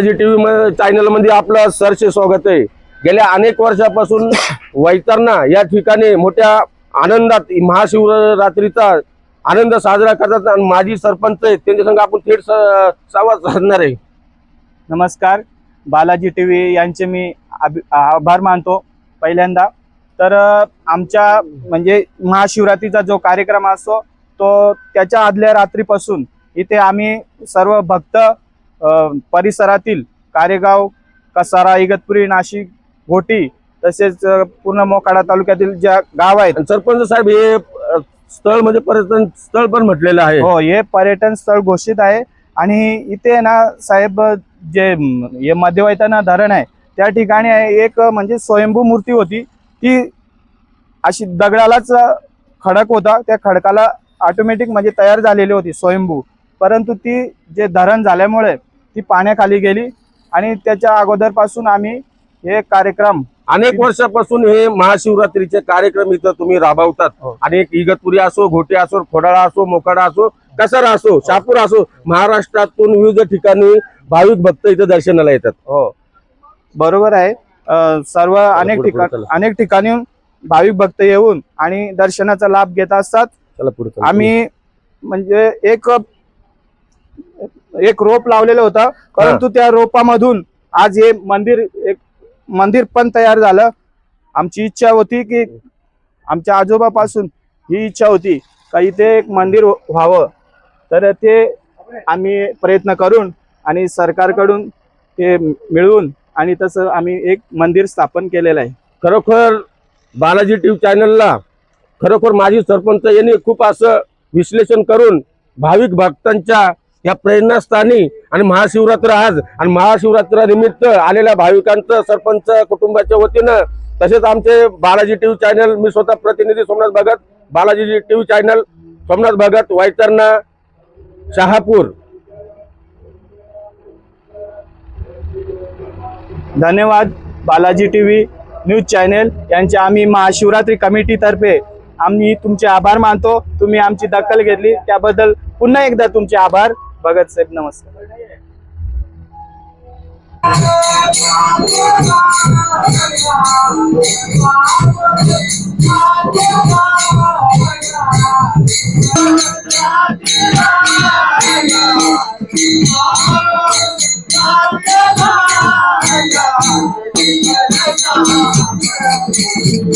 TV चॅनलमध्ये आपलं सरसे स्वागत आहे. गेल्या अनेक वर्षापासून वैतरणा या ठिकाणी मोठ्या आनंदात महाशिवरात्रीचा आनंद साजरा करतात आणि माजी सरपंच आहेत. त्यांच्या संग आपण थेट संवाद साधणार आहे. नमस्कार. बालाजी टी व्ही यांचे मी आभि- आभार मानतो पहिल्यांदा. तर आमच्या म्हणजे महाशिवरात्रीचा जो कार्यक्रम असतो तो त्याच्या आदल्या रात्रीपासून इथे आम्ही सर्व भक्त परिसरातील कारेगाव कसारा इगतपुरी नाशिक घोटी तसेच पूर्ण मोखाडा तालुक्यातील ज्या गाव आहेत. सरपंच साहेब हे स्थळ म्हणजे पर्यटन स्थळ पण म्हटलेलं आहे. हो हे पर्यटन स्थळ घोषित आहे. आणि इथे ना साहेब जे हे मध्यवैतना धरण आहे त्या ठिकाणी एक म्हणजे स्वयंभू मूर्ती होती. ती अशी दगडालाच खडक होता. त्या खडकाला ऑटोमॅटिक म्हणजे तयार झालेली होती स्वयंभू. परंतु ती जे धरण झाल्यामुळे ती पाण्याखाली गेली आणि त्याच्या अगोदरपासून आम्ही हे कार्यक्रम अनेक वर्षापासून हे महाशिवरात्रीचे कार्यक्रम इथं तुम्ही राबवतात हो. आणि इगतपुरी असो घोटे असो खोडाळा असो मोकाडा असो कसारा असो शापूर असो महाराष्ट्रातून विविध ठिकाणी भाविक भक्त इथं दर्शनाला येतात हो बरोबर आहे सर्व अनेक ठिकाण. अनेक ठिकाणी भाविक भक्त येऊन आणि दर्शनाचा लाभ घेत असतात. आम्ही म्हणजे एक एक रोप लावलेलं होतं. परंतु त्या रोपामधून आज हे मंदिर एक मंदिर पण तयार झालं. आमची इच्छा होती की आमच्या आजोबापासून ही इच्छा होती का इथे एक मंदिर व्हावं. तर ते आम्ही प्रयत्न करून आणि सरकारकडून ते मिळवून आणि तसं आम्ही एक मंदिर स्थापन केलेलं आहे. खरोखर बालाजी टीव्ही चॅनलला खरोखर माजी सरपंच यांनी खूप असं विश्लेषण करून भाविक भक्तांच्या या प्रेरणास्थानी आणि महाशिवरात्र आज आणि महाशिवरात्रानिमित्त आलेल्या भाविकांचं सरपंच कुटुंबाच्या वतीनं तसेच आमचे बालाजी टीव्ही चॅनल मी स्वतः प्रतिनिधी सोमनाथ भगत बालाजी टीव्ही चॅनल सोमनाथ भगत वायतरणा शहापूर. धन्यवाद Balaji T V news channel. यांचे आम्ही महाशिवरात्री कमिटीतर्फे आम्ही तुमचे आभार मानतो. तुम्ही आमची दखल घेतली. त्याबद्दल पुन्हा एकदा तुमचे आभार. भगत साहेब नमस्कार.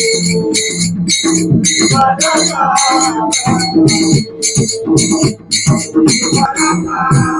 Thank you.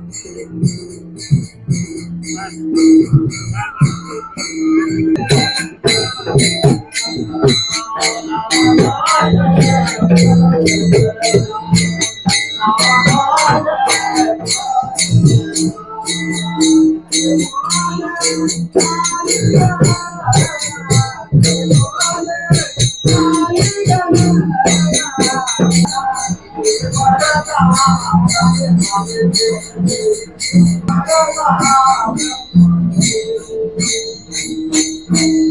Más. Más. Thank you.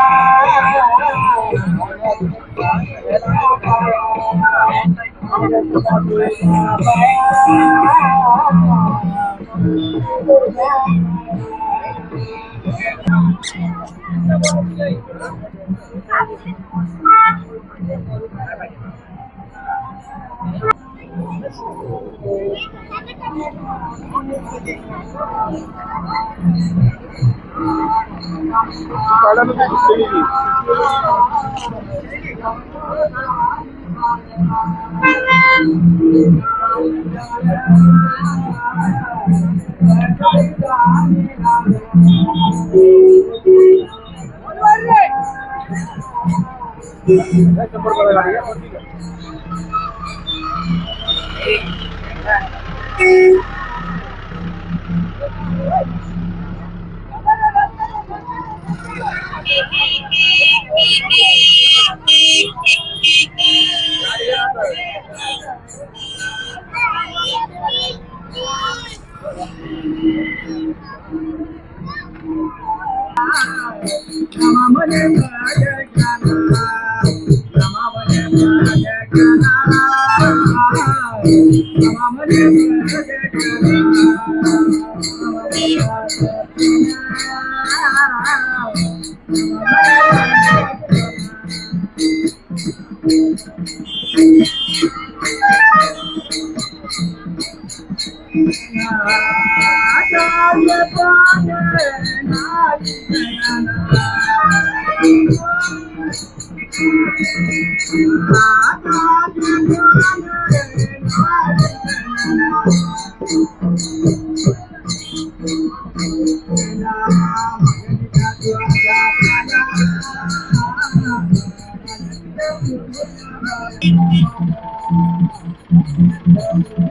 Olha no que Gracias por la Thank you.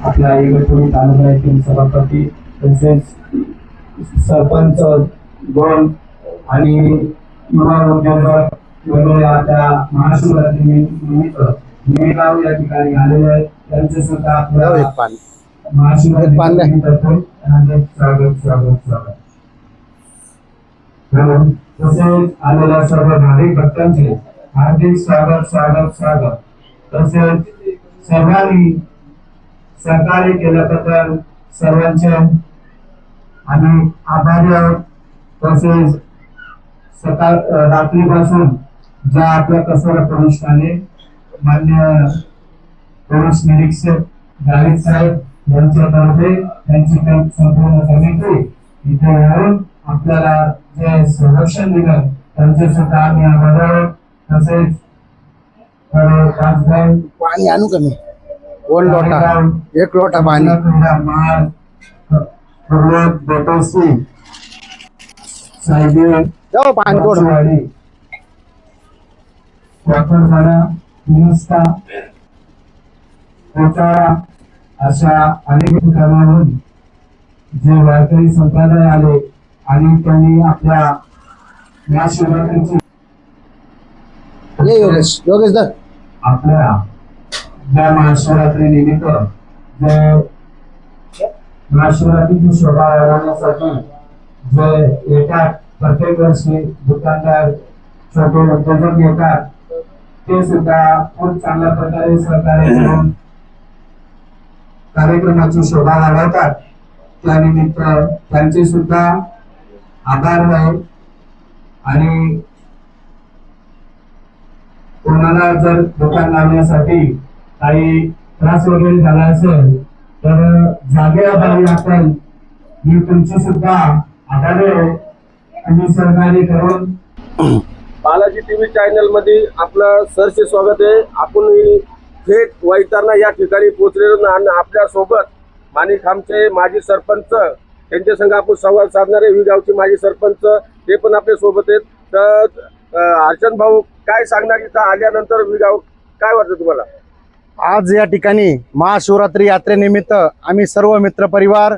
आपल्या इगतपुरी तालुका येथील सभापती तसेच सरपंच गण आणि युवा उद्योजक वगैरे आता महाशिवरात्री निमित्त या ठिकाणी आलेले आहेत. त्यांचे सुद्धा आपल्या महाशिवरात्री निमित्त हार्दिक स्वागत स्वागत स्वागत. म्हणून तसेच आलेल्या सर्व भाविक भक्तांचे हार्दिक स्वागत स्वागत स्वागत. तसेच सर्वांनी सहकार्य केल्याबद्दल सर्वांचे आम्ही आभारी आहोत. तसेच सकाळ रात्रीपासून ज्या आपल्या कसोरा ठाणे मान्य पोलीस निरीक्षक गावित साहेब यांच्यातर्फे त्यांची संपूर्ण समिती इथे येऊन आपल्याला जे संरक्षण दिलं त्यांचे सुद्धा आम्ही आभार आहोत तसेच पाणी आणू कमी दोन लोटा एक लोटा पाणी. महाल प्रमोद बोटोसी साहेब पाणी थोडं वाडी पोचारा अशा अनेक ठिकाणाहून जे वारकरी संप्रदाय आले आणि त्यांनी आपल्या महाशिवरात्रीची आपल्या ज्या महाशिवरात्री निमित्त जे महाशिवरात्रीची शोभा वाढवण्यासाठी जे येतात प्रत्येक वर्षी दुकानदार छोटे उद्योजक येतात ते सुद्धा खूप चांगल्या प्रकारे सहकार्य करून कार्यक्रमाची शोभा वाढवतात. त्यानिमित्त त्यांचे सुद्धा आभार आहे. आणि कोणाला जर दुकान लावण्यासाठी काही त्रास वगैरे झाला असेल तर जागेअभावी आपण. मी तुमची सुद्धा आभारी आहे. तुम्ही सहकार्य करून बालाजी टीव्ही चॅनलमध्ये आपलं सरचे स्वागत आहे. आपण थेट वैतरणा या ठिकाणी पोहोचलेलो ना- आणि आपल्यासोबत माणिक आमचे माजी सरपंच त्यांच्या संग आपण संवाद साधणार आहे. गावचे माजी सरपंच ते पण आपल्यासोबत आहेत. तर अर्चन भाऊ काय सांगणार इथं आल्यानंतर विगाव काय वाटतं तुम्हाला? आज या ठिकाणी महाशिवरात्री यात्रेनिमित्त आम्ही सर्व मित्रपरिवार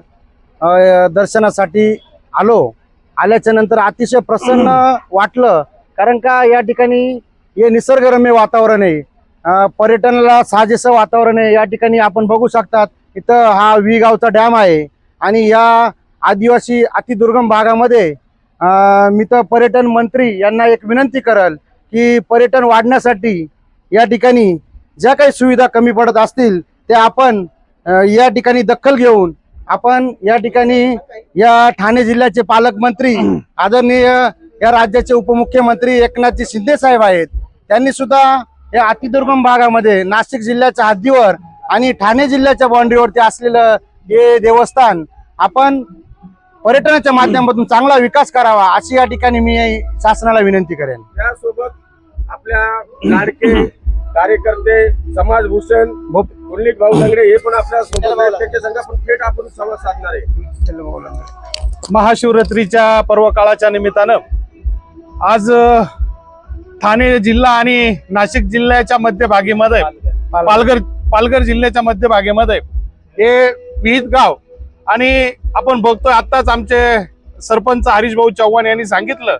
दर्शनासाठी आलो. आल्याच्यानंतर अतिशय प्रसन्न वाटलं कारण का या ठिकाणी हे निसर्गरम्य वातावरण आहे. पर्यटनाला साजेसं वातावरण आहे. या ठिकाणी आपण बघू शकतात इथं हा वी गावचा डॅम आहे आणि या आदिवासी अतिदुर्गम भागामध्ये मी तर पर्यटन मंत्री यांना एक विनंती करल की पर्यटन वाढण्यासाठी या ठिकाणी ज्या काही सुविधा कमी पडत असतील त्या आपण या ठिकाणी दखल घेऊन आपण या ठिकाणी या ठाणे जिल्ह्याचे पालकमंत्री आदरणीय या राज्याचे उपमुख्यमंत्री एकनाथजी शिंदे साहेब आहेत. त्यांनी सुद्धा या अतिदुर्गम भागामध्ये नाशिक जिल्ह्याच्या हद्दीवर आणि ठाणे जिल्ह्याच्या बाउंड्रीवरती असलेलं हे देवस्थान आपण पर्यटनाच्या माध्यमातून चांगला विकास करावा अशी या ठिकाणी मी शासनाला विनंती करेन. त्यासोबत आपल्या लाडके कार्यकर्ते समाजभूषण पुंडलिक भाऊ लंगडे हे पण आपल्यासोबत आहेत त्यांच्या संघ आपण थेट आपण संवाद साधणार आहे. महाशिवरात्रीच्या पर्व काळाच्या निमित्तानं आज ठाणे जिल्हा आणि नाशिक जिल्ह्याच्या मध्यभागीमध्ये पालघर. पालघर जिल्ह्याच्या मध्यभागीमध्ये हे विहित गाव आणि आपण बघतोय आत्ताच आमचे सरपंच हरीश भाऊ चव्हाण यांनी सांगितलं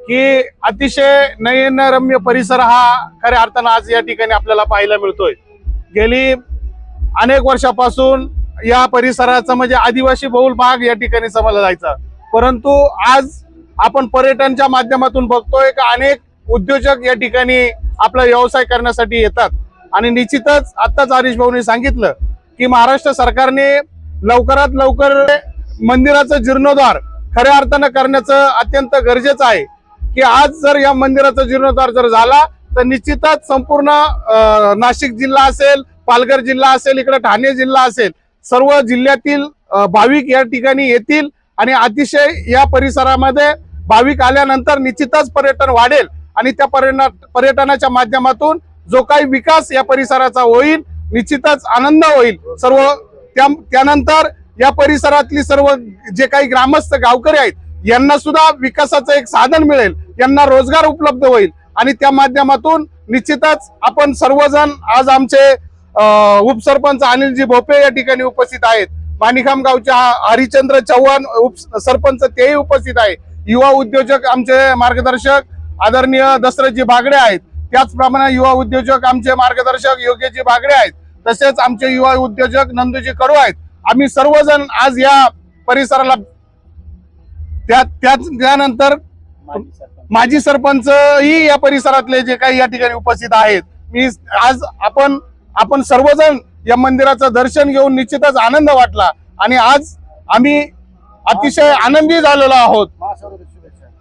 की अतिशय नयनरम्य परिसर हा खऱ्या अर्थानं आज या ठिकाणी आपल्याला पाहायला मिळतोय. गेली अनेक वर्षापासून या परिसराचा म्हणजे आदिवासी बहुल भाग या ठिकाणी समजला जायचा. परंतु आज आपण पर्यटनच्या माध्यमातून बघतोय का अनेक उद्योजक या ठिकाणी आपला व्यवसाय करण्यासाठी येतात. आणि निश्चितच आत्ताच हरीश भाऊनी सांगितलं की महाराष्ट्र सरकारने लवकरात लवकर मंदिराचं जीर्णोद्धार खऱ्या अर्थानं करण्याचं अत्यंत गरजेचं आहे. की आज जर या मंदिराचा जीर्णोद्धार जर झाला तर निश्चितच संपूर्ण नाशिक जिल्हा असेल पालघर जिल्हा असेल इकडे ठाणे जिल्हा असेल सर्व जिल्ह्यातील भाविक या ठिकाणी येतील. आणि अतिशय या परिसरामध्ये भाविक आल्यानंतर निश्चितच पर्यटन वाढेल आणि त्या पर्यटना पर्यटनाच्या माध्यमातून जो काही विकास या परिसराचा होईल निश्चितच आनंद होईल. सर्व त्या त्यानंतर या परिसरातली सर्व जे काही ग्रामस्थ गावकरी आहेत यांना सुद्धा विकासाचं एक साधन मिळेल. यांना रोजगार उपलब्ध होईल. आणि त्या माध्यमातून निश्चितच आपण सर्वजण आज आमचे उपसरपंच अनिलजी भोपे या ठिकाणी उपस्थित आहेत. माणिकाम गावच्या हरिचंद्र चव्हाण उप सरपंच तेही उपस्थित आहे. युवा उद्योजक आमचे मार्गदर्शक आदरणीय दशरथजी बागडे आहेत. त्याचप्रमाणे युवा उद्योजक आमचे मार्गदर्शक योग्यजी बागडे आहेत. तसेच आमचे युवा उद्योजक नंदूजी कडू आहेत. आम्ही सर्वजण आज या परिसराला त्या त्याच त्यानंतर माजी सरपंच. ही या परिसरातले जे काही या ठिकाणी उपस्थित आहेत. मी आज आपण आपण सर्वजण या मंदिराचं दर्शन घेऊन निश्चितच आनंद वाटला. आणि आज आम्ही अतिशय आनंदी झालेलो आहोत.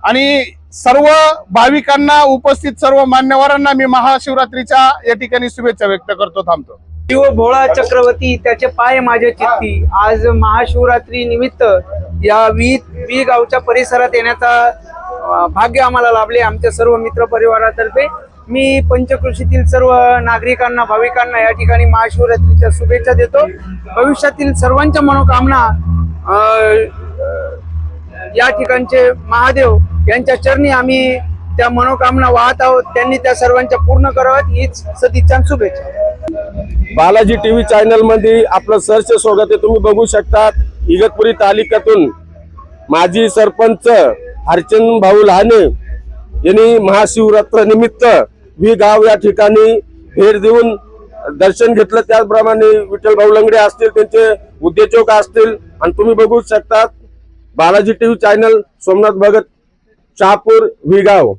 आणि सर्व भाविकांना उपस्थित सर्व मान्यवरांना मी महाशिवरात्रीच्या या ठिकाणी शुभेच्छा व्यक्त करतो थांबतो. शिव भोळा चक्रवर्ती त्याचे पाय माझ्या चित्ती. आज महाशिवरात्री निमित्त या वी वी गावच्या परिसरात येण्याचा भाग्य आम्हाला लाभले आमच्या सर्व मित्र परिवारातर्फे. मी पंचकृषीतील सर्व नागरिकांना भाविकांना या ठिकाणी महाशिवरात्रीच्या शुभेच्छा देतो. भविष्यातील सर्वांच्या मनोकामना या ठिकाणचे महादेव यांच्या चरणी आम्ही त्या मनोकामना वाहत आहोत. त्यांनी त्या सर्वांच्या पूर्ण कराव्यात. हीच सदिच्छा शुभेच्छा. बालाजी टीव्ही चॅनलमध्ये आपलं सहर्ष स्वागत आहे. तुम्ही बघू शकता इगतपुरी तालुक्यातून माजी सरपंच हरचंद भाऊ लहाने यांनी महाशिवरात्र निमित्त वी गाव या ठिकाणी भेट देऊन दर्शन घेतलं. त्याचप्रमाणे विठ्ठल भाऊ लंगडे असतील त्यांचे उद्योजक असतील आणि तुम्ही बघू शकता बालाजी टीव्ही चॅनल सोमनाथ भगत शहापूर विगाव